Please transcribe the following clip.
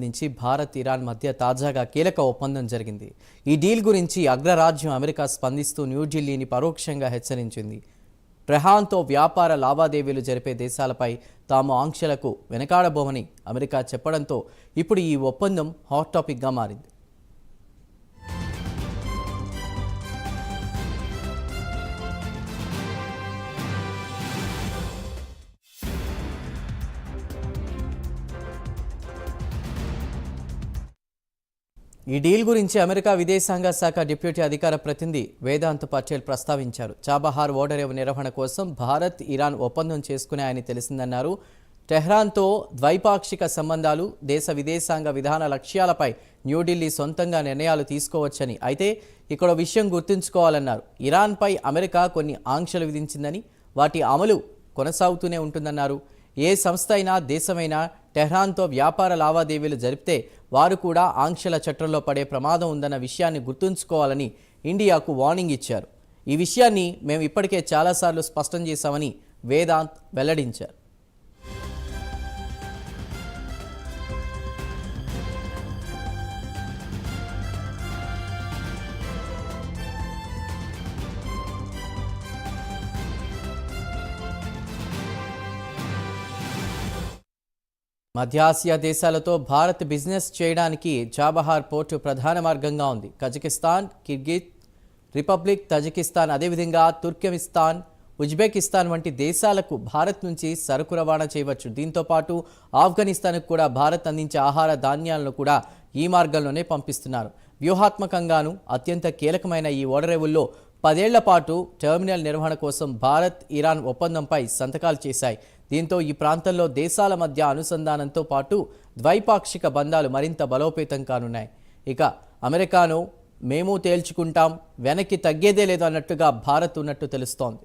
నుంచి భారత్ ఇరాన్ మధ్య తాజాగా కీలక ఒప్పందం జరిగింది. ఈ డీల్ గురించి అగ్రరాజ్యం అమెరికా స్పందిస్తూ న్యూఢిల్లీని పరోక్షంగా హెచ్చరించింది. ప్రహాన్తో వ్యాపార లావాదేవీలు జరిపే దేశాలపై తాము ఆంక్షలకు వెనకాడబోమని అమెరికా చెప్పడంతో ఇప్పుడు ఈ ఒప్పందం హాట్ టాపిక్గా మారింది. ఈ డీల్ గురించి అమెరికా విదేశాంగ శాఖ డిప్యూటీ అధికార ప్రతినిధి వేదాంత్ పటేల్ ప్రస్తావించారు. చాబహార్ ఓడరేవు నిర్వహణ కోసం భారత్ ఇరాన్ ఒప్పందం చేసుకున్నాయని తెలిసిందన్నారు. టెహ్రాన్తో ద్వైపాక్షిక సంబంధాలు దేశ విదేశాంగ విధాన లక్ష్యాలపై న్యూఢిల్లీ సొంతంగా నిర్ణయాలు తీసుకోవచ్చని అయితే ఇక్కడ విషయం గుర్తుంచుకోవాలన్నారు. ఇరాన్పై అమెరికా కొన్ని ఆంక్షలు విధించిందని వాటి అమలు కొనసాగుతూనే ఉంటుందన్నారు. ఏ సంస్థ అయినా దేశమైనా టెహ్రాన్తో వ్యాపార లావాదేవీలు జరిపితే వారు కూడా ఆంక్షల చట్టంలో పడే ప్రమాదం ఉందన్న విషయాన్ని గుర్తుంచుకోవాలని ఇండియాకు వార్నింగ్ ఇచ్చారు. ఈ విషయాన్ని మేము ఇప్పటికే చాలాసార్లు స్పష్టం చేశామని వేదాంత్ వెల్లడించారు. మధ్య ఆసియా దేశాలతో భారత్ బిజినెస్ చేయడానికి చాబహార్ పోర్టు ప్రధాన మార్గంగా ఉంది. కజకిస్తాన్ కిర్గిజ్ రిపబ్లిక్ తజికిస్తాన్ అదేవిధంగా తుర్కమిస్తాన్ ఉజ్బెకిస్తాన్ వంటి దేశాలకు భారత్ నుంచి సరుకు రవాణా చేయవచ్చు. దీంతో పాటు ఆఫ్ఘనిస్తాన్కు కూడా భారత్ అందించే ఆహార ధాన్యాలను కూడా ఈ మార్గంలోనే పంపిస్తున్నారు. వ్యూహాత్మకంగాను అత్యంత కీలకమైన ఈ ఓడరేవుల్లో పదేళ్ళ పాటు టెర్మినల్ నిర్వహణ కోసం భారత్ ఇరాన్ ఒప్పందంపై సంతకాలు చేశాయి. దీంతో ఈ ప్రాంతంలో దేశాల మధ్య అనుసంధానంతో పాటు ద్వైపాక్షిక బంధాలు మరింత బలోపేతం కానున్నాయి. ఇక అమెరికాను మేము తేల్చుకుంటాం వెనక్కి తగ్గేదే లేదు అన్నట్టుగా భారత్ ఉన్నట్టు తెలుస్తోంది.